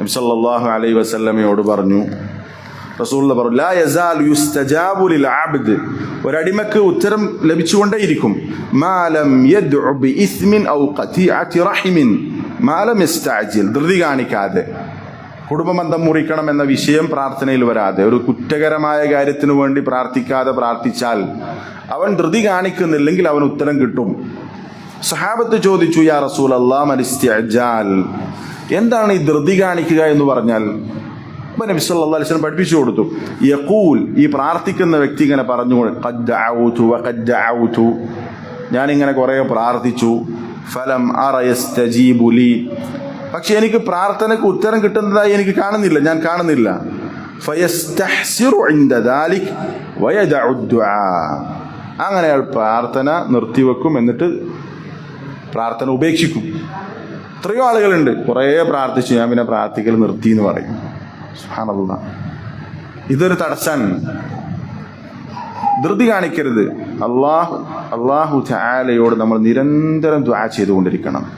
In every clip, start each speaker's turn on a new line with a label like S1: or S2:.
S1: നബി അലൈ വസല്ലമയോട് പറഞ്ഞു റസൂൽ പറഞ്ഞു ലാ യുസ്തജാബു ലിൽ ഒരടിമക്ക് ഉത്തരം ലഭിച്ചുകൊണ്ടേയിരിക്കും. മാലം യദ്ഉ ഔ ഖതീഅതി മാലം ധൃതി കാണിക്കാതെ. കുടുംബബന്ധം മുറിക്കണം എന്ന വിഷയം പ്രാർത്ഥനയിൽ വരാതെ ഒരു കുറ്റകരമായ കാര്യത്തിനു വേണ്ടി പ്രാർത്ഥിക്കാതെ പ്രാർത്ഥിച്ചാൽ അവൻ ധൃതി കാണിക്കുന്നില്ലെങ്കിൽ അവൻ ഉത്തരം കിട്ടും. സഹാബത്ത് ചോദിച്ചു യാ റസൂൽ അള്ളാഹ് എന്താണ് ഈ ധൃതി കാണിക്കുക എന്ന് പറഞ്ഞാൽ അപ്പൊ നബി സല്ലല്ലാഹു അലൈഹി പഠിപ്പിച്ചു കൊടുത്തു. യഖൂൽ ഈ പ്രാർത്ഥിക്കുന്ന വ്യക്തി ഇങ്ങനെ പറഞ്ഞു ഖദ് ദഅഉതു ഖദ് ദഅഉതു ഞാൻ ഇങ്ങനെ കുറേ പ്രാർത്ഥിച്ചു. ഫലം അറ യസ്തജീബു പക്ഷെ എനിക്ക് പ്രാർത്ഥനയ്ക്ക് ഉത്തരം കിട്ടുന്നതായി എനിക്ക് കാണുന്നില്ല. ഞാൻ കാണുന്നില്ല. ഇൻദ ദുആ. അങ്ങനെ അയാൾ പ്രാർത്ഥന നിർത്തിവെക്കും എന്നിട്ട് പ്രാർത്ഥന ഉപേക്ഷിക്കും. എത്രയോ ആളുകളുണ്ട്. കുറേ പ്രാർത്ഥിച്ചു. ഞാൻ പിന്നെ പ്രാർത്ഥിക്കൽ നിർത്തി എന്ന് പറയും. സുഹാനുള്ള ഇതൊരു തടസ്സം ധൃതി കാണിക്കരുത്. അള്ളാഹു അള്ളാഹു ചായാലയോട് നമ്മൾ നിരന്തരം ദ്വാ ചെയ്തുകൊണ്ടിരിക്കണം.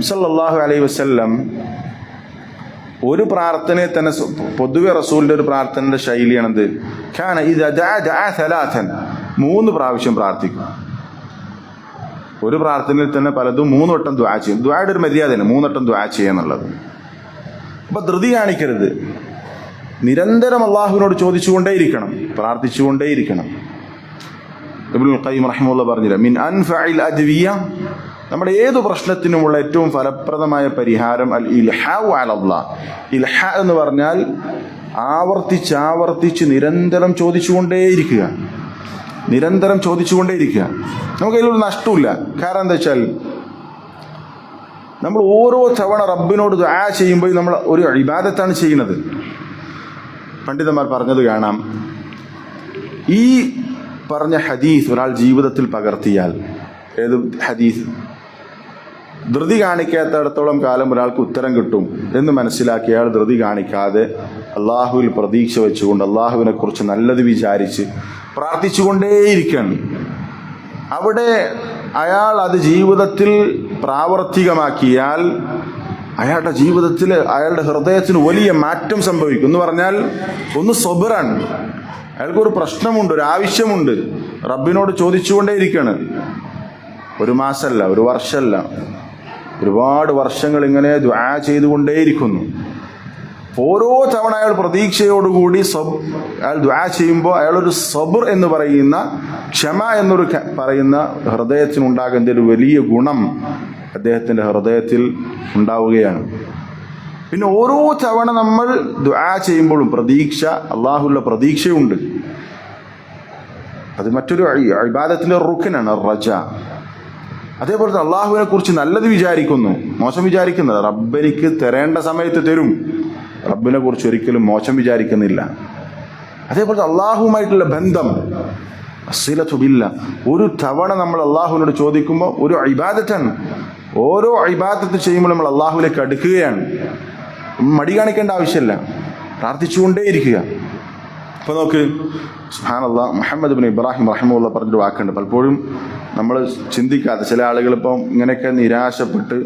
S1: സല്ലല്ലാഹു അലൈഹി വസ്ല്ലം ഒരു പ്രാർത്ഥനയെ തന്നെ പൊതുവെ റസൂലിന്റെ ഒരു പ്രാർത്ഥനയുടെ ശൈലിയാണത് ഖാന മൂന്ന് പ്രാവശ്യം പ്രാർത്ഥിക്കും. ഒരു പ്രാർത്ഥനയിൽ തന്നെ പലതും മൂന്ന് വട്ടം ദ്വാ ചെയ്യും. ദ്വായുടെ ഒരു മര്യാദയാണ് മൂന്നട്ടം ദ്വാ ചെയ്യുക എന്നുള്ളത്. അപ്പൊ ധൃതി കാണിക്കരുത്. നിരന്തരം അള്ളാഹുവിനോട് ചോദിച്ചുകൊണ്ടേയിരിക്കണം. പ്രാർത്ഥിച്ചുകൊണ്ടേയിരിക്കണം. ഇബ്നുൽ ഖയ്യിം റഹിമുള്ള പറഞ്ഞില്ല മിൻ അദ്വിയ നമ്മുടെ ഏതു പ്രശ്നത്തിനുമുള്ള ഏറ്റവും ഫലപ്രദമായ പരിഹാരം അൽ അലല്ലാ. ഇൽഹ എന്ന് പറഞ്ഞാൽ ആവർത്തിച്ച് ആവർത്തിച്ച് നിരന്തരം ചോദിച്ചുകൊണ്ടേയിരിക്കുക. നിരന്തരം ചോദിച്ചുകൊണ്ടേയിരിക്കുക. നമുക്ക് അതിലൊരു നഷ്ടമില്ല കാരണം എന്താ വെച്ചാൽ നമ്മൾ ഓരോ തവണ റബ്ബിനോട് ദുആ ചെയ്യുമ്പോൾ നമ്മൾ ഒരു ഇബാദത്താണ് ചെയ്യുന്നത്. പണ്ഡിതന്മാർ പറഞ്ഞത് കാണാം ഈ പറഞ്ഞ ഹദീസ് ഒരാൾ ജീവിതത്തിൽ പകർത്തിയാൽ ഏത് ഹദീസ്? ധൃതി കാണിക്കാത്തടത്തോളം കാലം ഒരാൾക്ക് ഉത്തരം കിട്ടും എന്ന് മനസ്സിലാക്കി അയാൾ ധൃതി കാണിക്കാതെ അള്ളാഹുവിൽ പ്രതീക്ഷ വെച്ചുകൊണ്ട് അള്ളാഹുവിനെ കുറിച്ച് നല്ലത് വിചാരിച്ച് പ്രാർത്ഥിച്ചുകൊണ്ടേയിരിക്കണം അവിടെ അയാൾ അത് ജീവിതത്തിൽ പ്രാവർത്തികമാക്കിയാൽ അയാളുടെ ജീവിതത്തിൽ അയാളുടെ ഹൃദയത്തിന് വലിയ മാറ്റം സംഭവിക്കും. എന്ന് പറഞ്ഞാൽ ഒന്ന് സ്വബറാണ് അയാൾക്കൊരു പ്രശ്നമുണ്ട് ഒരു ആവശ്യമുണ്ട്. റബ്ബിനോട് ചോദിച്ചുകൊണ്ടേയിരിക്കുകയാണ്. ഒരു മാസമല്ല ഒരു വർഷമല്ല. ഒരുപാട് വർഷങ്ങൾ ഇങ്ങനെ ദ്വാ ചെയ്തുകൊണ്ടേയിരിക്കുന്നു. ഓരോ തവണ അയാൾ പ്രതീക്ഷയോടുകൂടി സബ് അയാൾ ദ്വാ ചെയ്യുമ്പോൾ അയാളൊരു സബർ എന്ന് പറയുന്ന ക്ഷമ എന്നൊരു പറയുന്ന ഹൃദയത്തിനുണ്ടാകുന്ന ഒരു വലിയ ഗുണം അദ്ദേഹത്തിന്റെ ഹൃദയത്തിൽ ഉണ്ടാവുകയാണ്. പിന്നെ ഓരോ തവണ നമ്മൾ ദ്വാ ചെയ്യുമ്പോഴും പ്രതീക്ഷ അള്ളാഹുള്ള പ്രതീക്ഷയുണ്ട്. അത് മറ്റൊരു അഭിബാദത്തിന്റെ റുഖിനാണ് റജ. അതേപോലെ തന്നെ അള്ളാഹുവിനെ കുറിച്ച് നല്ലത് വിചാരിക്കുന്നു മോശം വിചാരിക്കുന്നത് റബ്ബെനിക്ക് തരേണ്ട സമയത്ത് തരും. റബ്ബിനെ കുറിച്ച് ഒരിക്കലും മോശം വിചാരിക്കുന്നില്ല. അതേപോലെ അള്ളാഹുമായിട്ടുള്ള ബന്ധം അസിലത്തുബില്ല ഒരു തവണ നമ്മൾ അള്ളാഹുവിനോട് ചോദിക്കുമ്പോൾ ഒരു ഇബാദത്താണ് ഓരോ ഇബാദത്ത് ചെയ്യുമ്പോൾ നമ്മൾ അള്ളാഹുവിലേക്ക് അടുക്കുകയാണ്. മടി കാണിക്കേണ്ട ആവശ്യമില്ല. പ്രാർത്ഥിച്ചുകൊണ്ടേയിരിക്കുക. അപ്പൊ നോക്ക് സുഹാനല്ല മുഹമ്മദ് ബിൻ ഇബ്രാഹിം റഹിമുള്ള പറഞ്ഞൊരു വാക്കുണ്ട്. പലപ്പോഴും നമ്മൾ ചിന്തിക്കാതെ ചില ആളുകൾ ഇപ്പം ഇങ്ങനെയൊക്കെ നിരാശപ്പെട്ട്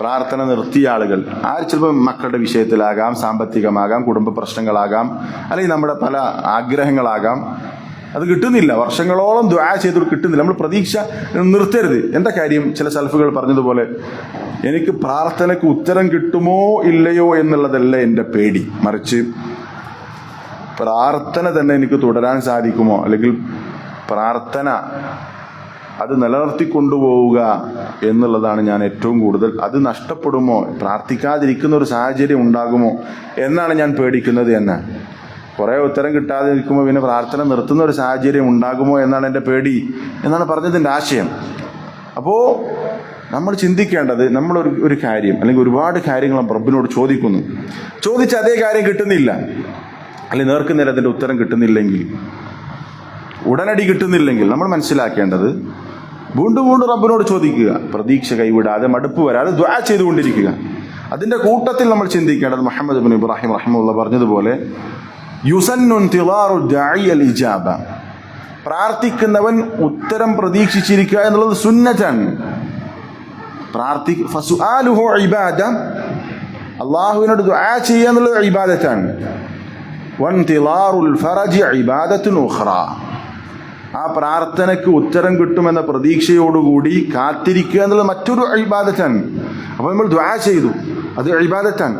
S1: പ്രാർത്ഥന നിർത്തിയ ആളുകൾ. ആര് ചിലപ്പോൾ മക്കളുടെ വിഷയത്തിലാകാം സാമ്പത്തികമാകാം കുടുംബ പ്രശ്നങ്ങളാകാം അല്ലെങ്കിൽ നമ്മുടെ പല ആഗ്രഹങ്ങളാകാം. അത് കിട്ടുന്നില്ല. വർഷങ്ങളോളം ദ്വാ ചെയ്തിട്ട് കിട്ടുന്നില്ല. നമ്മൾ പ്രതീക്ഷ നിർത്തരുത്. എന്താ കാര്യം? ചില സൽഫുകൾ പറഞ്ഞതുപോലെ എനിക്ക് പ്രാർത്ഥനയ്ക്ക് ഉത്തരം കിട്ടുമോ ഇല്ലയോ എന്നുള്ളതല്ല എന്റെ പേടി. മറിച്ച് പ്രാർത്ഥന തന്നെ എനിക്ക് തുടരാൻ സാധിക്കുമോ? അല്ലെങ്കിൽ പ്രാർത്ഥന അത് നിലനിർത്തി കൊണ്ടുപോവുക എന്നുള്ളതാണ് ഞാൻ ഏറ്റവും കൂടുതൽ അത് നഷ്ടപ്പെടുമോ? പ്രാർത്ഥിക്കാതിരിക്കുന്ന ഒരു സാഹചര്യം ഉണ്ടാകുമോ? എന്നാണ് ഞാൻ പേടിക്കുന്നത് എന്ന് കുറേ ഉത്തരം കിട്ടാതെ നിൽക്കുമ്പോൾ പിന്നെ പ്രാർത്ഥന നിർത്തുന്ന ഒരു സാഹചര്യം ഉണ്ടാകുമോ എന്നാണ് എന്റെ പേടി എന്നാണ് പറഞ്ഞതിന്റെ ആശയം. അപ്പോൾ നമ്മൾ ചിന്തിക്കേണ്ടത് നമ്മൾ ഒരു കാര്യം അല്ലെങ്കിൽ ഒരുപാട് കാര്യങ്ങൾ റബ്ബിനോട് ചോദിക്കുന്നു. ചോദിച്ച അതേ കാര്യം കിട്ടുന്നില്ല. അല്ലെങ്കിൽ നേർക്കുന്നില്ല അതിന്റെ ഉത്തരം കിട്ടുന്നില്ലെങ്കിൽ ഉടനടി കിട്ടുന്നില്ലെങ്കിൽ നമ്മൾ മനസ്സിലാക്കേണ്ടത് വീണ്ടും വീണ്ടും റബ്ബിനോട് ചോദിക്കുക. പ്രതീക്ഷ കൈവിടാതെ മടുപ്പ് വരാതെ ദ്വാ ചെയ്തുകൊണ്ടിരിക്കുക. അതിന്റെ കൂട്ടത്തിൽ നമ്മൾ ചിന്തിക്കേണ്ടത് മുഹമ്മദ് ബിൻ ഇബ്രാഹിം റഹ്മുള്ള പറഞ്ഞതുപോലെ ഇജാബ. പ്രാർത്ഥിക്കുന്നവൻ ഉത്തരം പ്രതീക്ഷിച്ചിരിക്കുക എന്നുള്ളത് സുന്നറ്റാണ് പ്രാർത്ഥി ഇബാദ. അള്ളാഹുവിനോട് ദുആ ചെയ്യുക എന്നുള്ളത് ഇബാദത്താണ്. ഇബാദത്തുൻ ഉഖ്റ. ആ പ്രാർത്ഥനയ്ക്ക് ഉത്തരം കിട്ടുമെന്ന പ്രതീക്ഷയോടുകൂടി കാത്തിരിക്കുക എന്നുള്ളത് മറ്റൊരു ഇബാദത്താണ് അപ്പോൾ നമ്മൾ ദ്വാ ചെയ്തു. അത് ഇബാദത്താണ്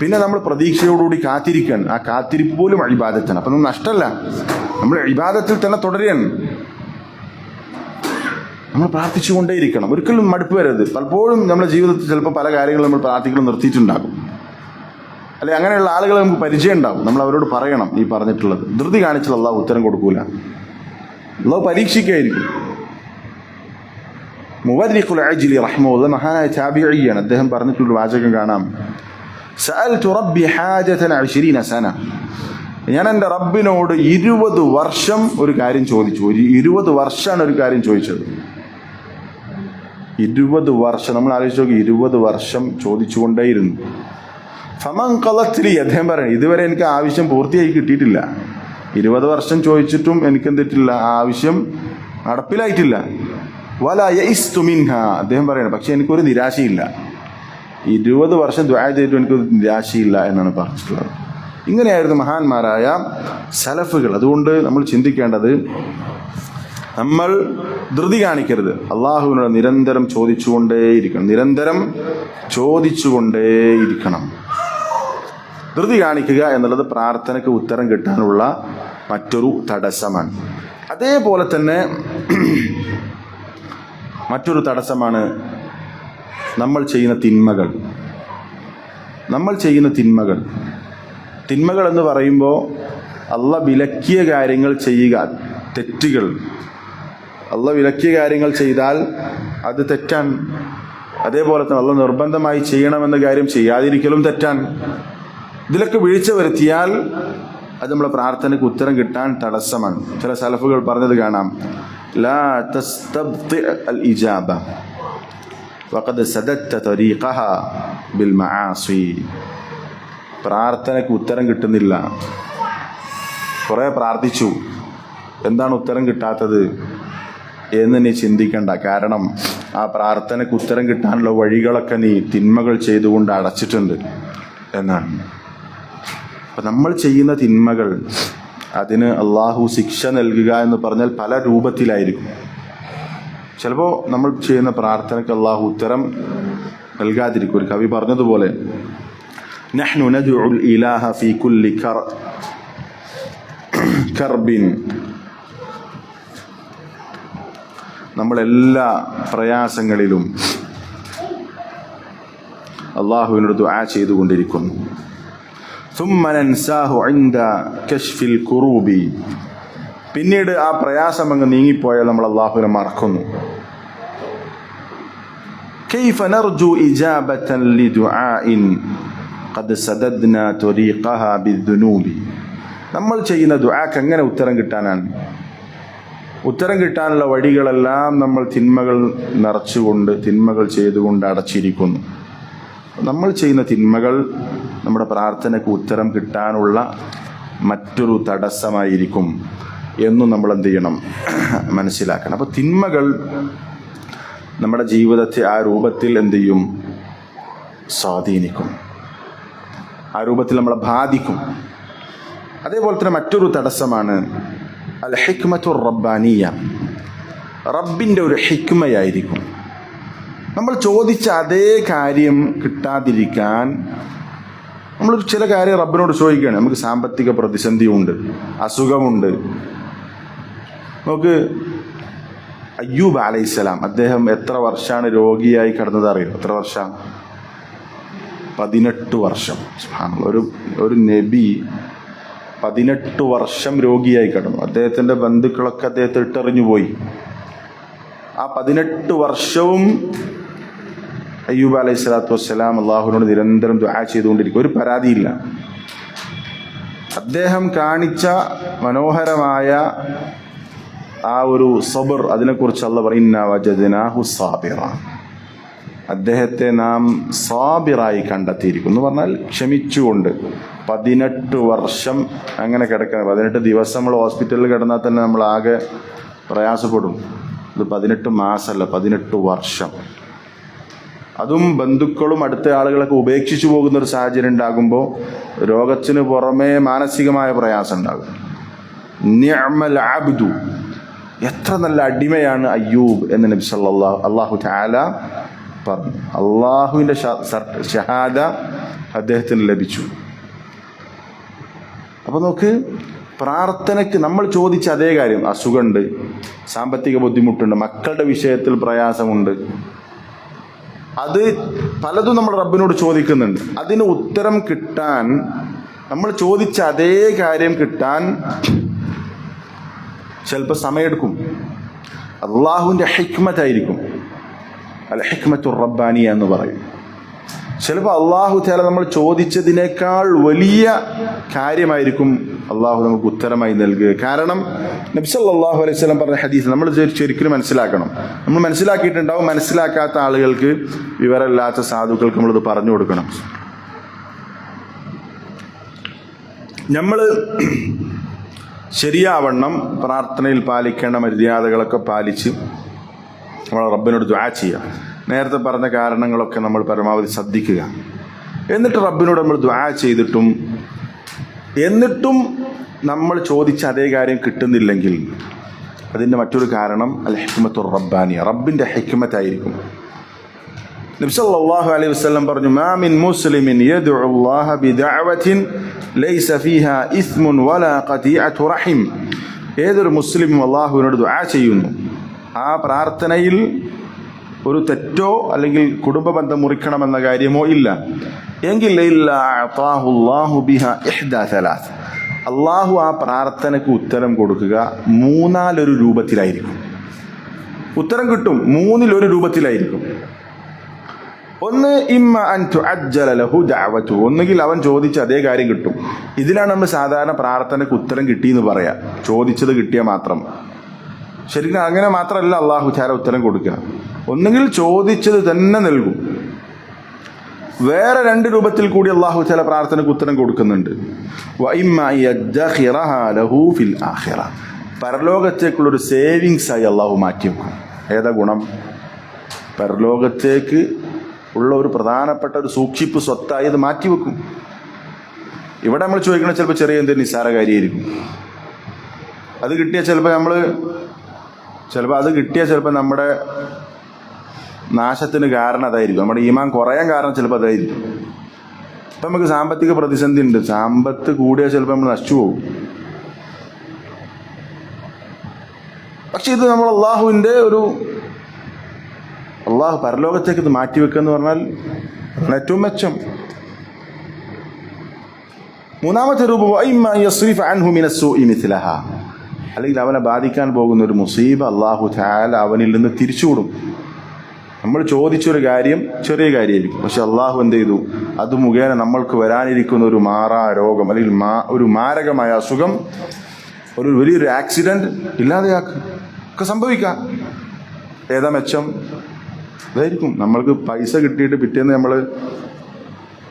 S1: പിന്നെ നമ്മൾ പ്രതീക്ഷയോടുകൂടി കാത്തിരിക്കാൻ ആ കാത്തിരിപ്പ് പോലും ഇബാദത്താണ് അപ്പം നമ്മൾ നഷ്ടമല്ല. നമ്മൾ ഇബാദത്തിൽ തന്നെ തുടരുകയാണ്. നമ്മൾ പ്രാർത്ഥിച്ചുകൊണ്ടേയിരിക്കണം. ഒരിക്കലും മടുപ്പ് വരരുത്. പലപ്പോഴും നമ്മുടെ ജീവിതത്തിൽ ചിലപ്പോൾ പല കാര്യങ്ങളും നമ്മൾ പ്രാർത്ഥിക്കണം നിർത്തിയിട്ടുണ്ടാകും. അല്ലെ അങ്ങനെയുള്ള ആളുകളെ നമുക്ക് പരിചയം ഉണ്ടാവും നമ്മൾ അവരോട് പറയണം ഈ പറഞ്ഞിട്ടുള്ളത്. ധൃതി കാണിച്ചാൽ അള്ളാഹ് ഉത്തരം കൊടുക്കൂല. അള്ളാഹു പരീക്ഷിക്കായിരിക്കും മുവരിഖുൽ അജ്ലി റഹ്മുള്ള മഹാനായ ചാബിയാണ് അദ്ദേഹം പറഞ്ഞിട്ടുള്ള വാചകം കാണാം സഅൽതു റബ്ബി ഹാജതൻ അശ്രീന സന ഞാൻ എന്റെ റബ്ബിനോട് ഇരുപത് വർഷം ഒരു കാര്യം ചോദിച്ചു. ഒരു ഇരുപത് വർഷമാണ് ഒരു കാര്യം ചോദിച്ചത്. ഇരുപത് വർഷം. നമ്മൾ ആലോചിച്ച് നോക്കി ഇരുപത് വർഷം ചോദിച്ചുകൊണ്ടേയിരുന്നു ഫമൻ കളത്തിലി അദ്ദേഹം പറയണം ഇതുവരെ എനിക്ക് ആവശ്യം പൂർത്തിയായി കിട്ടിയിട്ടില്ല. ഇരുപത് വർഷം ചോദിച്ചിട്ടും എനിക്ക് എന്തിട്ടില്ല ആവശ്യം നടപ്പിലായിട്ടില്ല. വല യഇസ്തു മിൻഹ. അദ്ദേഹം പറയണം പക്ഷെ എനിക്കൊരു നിരാശയില്ല. ഇരുപത് വർഷം ദ്വായ ചെയ്തിട്ടും എനിക്കൊരു നിരാശയില്ല എന്നാണ് പറഞ്ഞിട്ടുള്ളത്. ഇങ്ങനെയായിരുന്നു മഹാന്മാരായ സലഫുകൾ. അതുകൊണ്ട് നമ്മൾ ചിന്തിക്കേണ്ടത് നമ്മൾ ധൃതി കാണിക്കരുത്. അള്ളാഹുവിനോട് നിരന്തരം ചോദിച്ചുകൊണ്ടേയിരിക്കണം. നിരന്തരം ചോദിച്ചുകൊണ്ടേയിരിക്കണം. ധൃതി കാണിക്കുക എന്നുള്ളത് പ്രാർത്ഥനയ്ക്ക് ഉത്തരം കിട്ടാനുള്ള മറ്റൊരു തടസ്സമാണ്. അതേപോലെ തന്നെ മറ്റൊരു തടസ്സമാണ് നമ്മൾ ചെയ്യുന്ന തിന്മകൾ. നമ്മൾ ചെയ്യുന്ന തിന്മകൾ. തിന്മകൾ എന്ന് പറയുമ്പോൾ അള്ള വിലക്കിയ കാര്യങ്ങൾ ചെയ്യുക തെറ്റുകൾ. അള്ള വിലക്കിയ കാര്യങ്ങൾ ചെയ്താൽ അത് തെറ്റാൻ അതേപോലെ തന്നെ അള്ള നിർബന്ധമായി ചെയ്യണമെന്ന കാര്യം ചെയ്യാതിരിക്കലും തെറ്റാണ്. ഇതിലൊക്കെ വീഴ്ച വരുത്തിയാൽ അത് നമ്മളെ പ്രാർത്ഥനയ്ക്ക് ഉത്തരം കിട്ടാൻ തടസ്സമാണ്. ചില സലഫുകൾ പറഞ്ഞത് കാണാം. ലാ അൽ ഇജാബ. ബിൽ പ്രാർത്ഥനയ്ക്ക് ഉത്തരം കിട്ടുന്നില്ല. കുറേ പ്രാർത്ഥിച്ചു. എന്താണ് ഉത്തരം കിട്ടാത്തത് എന്ന് നീ ചിന്തിക്കണ്ട. കാരണം ആ പ്രാർത്ഥനയ്ക്ക് ഉത്തരം കിട്ടാനുള്ള വഴികളൊക്കെ നീ തിന്മകൾ ചെയ്തുകൊണ്ട് അടച്ചിട്ടുണ്ട് എന്നാണ്. അപ്പം നമ്മൾ ചെയ്യുന്ന തിന്മകൾ അതിന് അള്ളാഹു ശിക്ഷ നൽകുക എന്ന് പറഞ്ഞാൽ പല രൂപത്തിലായിരിക്കും. ചിലപ്പോൾ നമ്മൾ ചെയ്യുന്ന പ്രാർത്ഥനയ്ക്ക് അള്ളാഹു ഉത്തരം നൽകാതിരിക്കും. ഒരു കവി പറഞ്ഞതുപോലെ നഹ്നു നദ്ഉൽ ഇലാഹ ഫീ കുല്ലി നമ്മളെല്ലാ പ്രയാസങ്ങളിലും അള്ളാഹുവിനോട് ദുആ ചെയ്തുകൊണ്ടിരിക്കുന്നു. ثم ننساه عند كشف الكروب പിന്നീട് ആ പ്രയാസം അങ്ങ് നീങ്ങിപ്പോയാൽ നമ്മൾ അള്ളാഹുവിനെ മറക്കുന്നു كيف نرجو إجابة لدعاء قد سددنا طريقها بالذنوب നമ്മൾ ചെയ്യുന്ന ദുആക്ക് എങ്ങനെ ഉത്തരം കിട്ടാനാണ് ഉത്തരം കിട്ടാനുള്ള വഴികളെല്ലാം നമ്മൾ തിന്മകൾ നിറച്ചുകൊണ്ട് തിന്മകൾ ചെയ്തുകൊണ്ട് അടച്ചിരിക്കുന്നു നമ്മൾ ചെയ്യുന്ന തിന്മകൾ നമ്മുടെ പ്രാർത്ഥനയ്ക്ക് ഉത്തരം കിട്ടാനുള്ള മറ്റൊരു തടസ്സമായിരിക്കും എന്നും നമ്മൾ എന്ത് ചെയ്യണം മനസ്സിലാക്കണം. അപ്പോൾ തിന്മകൾ നമ്മുടെ ജീവിതത്തെ ആ രൂപത്തിൽ എന്ത് ചെയ്യും? സ്വാധീനിക്കും. ആ രൂപത്തിൽ നമ്മളെ ബാധിക്കും. അതേപോലെ തന്നെ മറ്റൊരു തടസ്സമാണ് അൽ ഹിക്മത്തു റബ്ബാനിയ. റബ്ബിന്റെ ഒരു ഹിക്മയായിരിക്കും. നമ്മൾ ചോദിച്ച അതേ കാര്യം കിട്ടാതിരിക്കാൻ നമ്മൾ ചില കാര്യം റബ്ബിനോട് ചോദിക്കുകയാണ്. നമുക്ക് സാമ്പത്തിക പ്രതിസന്ധിയുണ്ട് അസുഖമുണ്ട്. നമുക്ക് അയ്യൂബ് അലൈഹിസ്സലാം അദ്ദേഹം എത്ര വർഷമാണ് രോഗിയായി കിടന്നത് അറിയോ? എത്ര വർഷം? പതിനെട്ട് വർഷം. ഒരു ഒരു നബി പതിനെട്ട് വർഷം രോഗിയായി കടന്നു. അദ്ദേഹത്തിന്റെ ബന്ധുക്കളൊക്കെ അദ്ദേഹത്തെ ഇട്ടെറിഞ്ഞു പോയി. ആ പതിനെട്ട് വർഷവും അയ്യൂബ് അലൈഹി സ്വലാത്തു വസ്സലാം അള്ളാഹുവിനോട് നിരന്തരം ദുആ ചെയ്തുകൊണ്ടിരിക്കും. ഒരു പരാതിയില്ല. അദ്ദേഹം കാണിച്ച മനോഹരമായ ആ ഒരു സബർ അതിനെക്കുറിച്ച് അല്ല പറയുന്ന സാബിറ. അദ്ദേഹത്തെ നാം സാബിറായി കണ്ടെത്തിയിരിക്കുന്നു എന്ന് പറഞ്ഞാൽ ക്ഷമിച്ചുകൊണ്ട് പതിനെട്ട് വർഷം അങ്ങനെ കിടക്കണം പതിനെട്ട് ദിവസം നമ്മൾ ഹോസ്പിറ്റലിൽ കിടന്നാൽ തന്നെ നമ്മൾ ആകെ പ്രയാസപ്പെടും. ഇത് പതിനെട്ട് മാസമല്ല പതിനെട്ട് വർഷം. അതും ബന്ധുക്കളും അടുത്ത ആളുകളൊക്കെ ഉപേക്ഷിച്ചു പോകുന്ന ഒരു സാഹചര്യം ഉണ്ടാകുമ്പോൾ രോഗത്തിന് പുറമേ മാനസികമായ പ്രയാസം ഉണ്ടാകും. എത്ര നല്ല അടിമയാണ് അയ്യൂബ് എന്ന് നബി അള്ളാഹു ചാല പറഞ്ഞു. അള്ളാഹുവിന്റെ ഷഹാദ അദ്ദേഹത്തിന് ലഭിച്ചു. അപ്പോൾ നോക്ക് പ്രാർത്ഥനയ്ക്ക് നമ്മൾ ചോദിച്ച അതേ കാര്യം. അസുഖമുണ്ട് സാമ്പത്തിക ബുദ്ധിമുട്ടുണ്ട് മക്കളുടെ വിഷയത്തിൽ പ്രയാസമുണ്ട് അത് പലതും നമ്മൾ റബ്ബിനോട് ചോദിക്കുന്നുണ്ട്. അതിന് ഉത്തരം കിട്ടാൻ നമ്മൾ ചോദിച്ച അതേ കാര്യം കിട്ടാൻ ചിലപ്പോൾ സമയമെടുക്കും അള്ളാഹുവിന്റെ ഹിക്മത്തായിരിക്കും. അല്ല ഹിക്മത്തു റബ്ബാനിയ എന്ന് പറയും. ചിലപ്പോൾ അള്ളാഹു തേല നമ്മൾ ചോദിച്ചതിനേക്കാൾ വലിയ കാര്യമായിരിക്കും അള്ളാഹു നമുക്ക് ഉത്തരമായി നൽകുക. കാരണം നബ്സല്ലാഹു അലൈഹി സ്വലം പറഞ്ഞ ഹദീസ് നമ്മൾ ശരിക്കും മനസ്സിലാക്കണം. നമ്മൾ മനസ്സിലാക്കിയിട്ടുണ്ടാവും മനസ്സിലാക്കാത്ത ആളുകൾക്ക് വിവരമില്ലാത്ത സാധുക്കൾക്ക് നമ്മളിത് പറഞ്ഞു കൊടുക്കണം. നമ്മൾ ശരിയാവണ്ണം പ്രാർത്ഥനയിൽ പാലിക്കേണ്ട മര്യാദകളൊക്കെ പാലിച്ച് നമ്മൾ റബ്ബിനോട് ദ്വാ ചെയ്യുക നേരത്തെ പറഞ്ഞ കാരണങ്ങളൊക്കെ നമ്മൾ പരമാവധി ശ്രദ്ധിക്കുക. എന്നിട്ട് റബ്ബിനോട് നമ്മൾ ദ്വാ ചെയ്തിട്ടും എന്നിട്ടും നമ്മൾ ചോദിച്ച അതേ കാര്യം കിട്ടുന്നില്ലെങ്കിൽ അതിന്റെ മറ്റൊരു കാരണം അൽ ഹിക്മത്തുർ റബ്ബാനിയ. റബ്ബിന്റെ ഹിക്മത്തായിരിക്കും. നബി സല്ലല്ലാഹു അലൈഹി വസ്ലം പറഞ്ഞു മാമിൻ മുസ്ലിമിൻ ഏതൊരു മുസ്ലിമും അള്ളാഹുവിനോട് ദുആ ചെയ്യുന്നു. ആ പ്രാർത്ഥനയിൽ ഒരു തെറ്റോ അല്ലെങ്കിൽ കുടുംബ ബന്ധം മുറിക്കണമെന്ന കാര്യമോ ഇല്ല. എങ്കിൽ അള്ളാഹു ആ പ്രാർത്ഥനയ്ക്ക് ഉത്തരം കൊടുക്കുക മൂന്നാലൊരു രൂപത്തിലായിരിക്കും. ഉത്തരം കിട്ടും മൂന്നിലൊരു രൂപത്തിലായിരിക്കും. ഒന്ന് ഇമ്മ ലഹു ദഅവതു ഒന്നുകിൽ അവൻ ചോദിച്ച അതേ കാര്യം കിട്ടും. ഇതിലാണ് നമ്മൾ സാധാരണ പ്രാർത്ഥനയ്ക്ക് ഉത്തരം കിട്ടിയെന്ന് പറയാം. ചോദിച്ചത് കിട്ടിയ മാത്രം. ശരിക്കും അങ്ങനെ മാത്രമല്ല അള്ളാഹു ചാര ഉത്തരം കൊടുക്കുക. ഒന്നുകിൽ ചോദിച്ചത് തന്നെ നൽകും. വേറെ രണ്ട് രൂപത്തിൽ കൂടി അള്ളാഹു ചില പ്രാർത്ഥനയ്ക്ക് ഉത്തരം കൊടുക്കുന്നുണ്ട്. പരലോകത്തേക്കുള്ളൊരു സേവിങ്സ് ആയി അള്ളാഹു മാറ്റിവെക്കും ഏതാ ഗുണം? പരലോകത്തേക്ക് ഉള്ള ഒരു പ്രധാനപ്പെട്ട ഒരു സൂക്ഷിപ്പ് സ്വത്തായി അത് മാറ്റിവെക്കും ഇവിടെ നമ്മൾ ചോദിക്കണത് ചിലപ്പോൾ ചെറിയ എന്തെങ്കിലും നിസ്സാര കാര്യമായിരിക്കും അത് കിട്ടിയാൽ ചിലപ്പോൾ നമ്മൾ ചിലപ്പോൾ അത് കിട്ടിയാൽ ചിലപ്പോൾ നമ്മുടെ നാശത്തിന് കാരണം അതായിരിക്കും. നമ്മുടെ ഈമാൻ കുറയാൻ കാരണം ചിലപ്പോൾ അതായിരിക്കും. ഇപ്പം നമുക്ക് സാമ്പത്തിക പ്രതിസന്ധി ഉണ്ട്. സാമ്പത്ത് കൂടിയാൽ ചിലപ്പോൾ നമ്മൾ നശിച്ചു പോകും. പക്ഷെ ഇത് നമ്മൾ അള്ളാഹുവിന്റെ ഒരു അള്ളാഹു പരലോകത്തേക്ക് ഇത് മാറ്റിവെക്കുക എന്ന് പറഞ്ഞാൽ ഏറ്റവും മെച്ചം. മൂന്നാമത്തെ രൂപം അല്ലെങ്കിൽ അവനെ ബാധിക്കാൻ പോകുന്ന ഒരു മുസീബ അള്ളാഹു താല അവനിൽ നിന്ന് തിരിച്ചുവിടും. നമ്മൾ ചോദിച്ചൊരു കാര്യം ചെറിയ കാര്യമായിരിക്കും. പക്ഷെ അള്ളാഹു എന്ത് ചെയ്തു? അത് മുഖേന നമ്മൾക്ക് വരാനിരിക്കുന്ന ഒരു മാറാ രോഗം അല്ലെങ്കിൽ മാ ഒരു മാരകമായ അസുഖം ഒരു വലിയൊരു ആക്സിഡന്റ് ഇല്ലാതെയാക്കുക. ഒക്കെ സംഭവിക്കാം. ഏതാ മെച്ചം? അതായിരിക്കും. നമ്മൾക്ക് പൈസ കിട്ടിയിട്ട് പിറ്റേന്ന് നമ്മൾ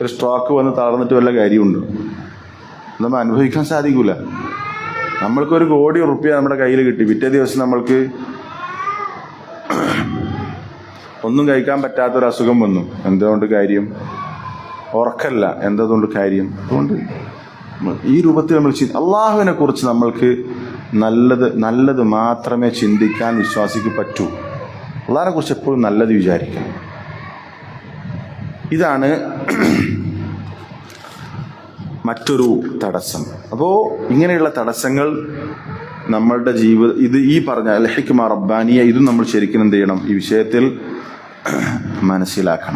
S1: ഒരു സ്ട്രോക്ക് വന്ന് തളർന്നിട്ട് വല്ല കാര്യമുണ്ട്? നമ്മൾ അനുഭവിക്കാൻ സാധിക്കൂല. നമ്മൾക്കൊരു കോടി റുപ്യ നമ്മുടെ കയ്യിൽ കിട്ടി. പിറ്റേ ദിവസം നമ്മൾക്ക് ഒന്നും കഴിക്കാൻ പറ്റാത്തൊരു അസുഖം വന്നു. എന്തുകൊണ്ട് കാര്യം? ഉറക്കല്ല. എന്തതുകൊണ്ട് കാര്യം? അതുകൊണ്ട് ഈ രൂപത്തിൽ നമ്മൾ അള്ളാഹുവിനെ കുറിച്ച് നമ്മൾക്ക് നല്ലത് നല്ലത് മാത്രമേ ചിന്തിക്കാൻ വിശ്വാസിക്ക് പറ്റൂ. അള്ളാഹിനെ കുറിച്ച് എപ്പോഴും നല്ലത് വിചാരിക്കണം. ഇതാണ് മറ്റൊരു തടസ്സം. അപ്പോൾ ഇങ്ങനെയുള്ള തടസ്സങ്ങൾ നമ്മളുടെ ജീവിത ഇത് ഈ പറഞ്ഞ ലഹിക്കുമാർ റബ്ബാനിയ ഇതും നമ്മൾ ശരിക്കും എന്ത് ചെയ്യണം? ഈ വിഷയത്തിൽ മനസ്സിലാക്കണം.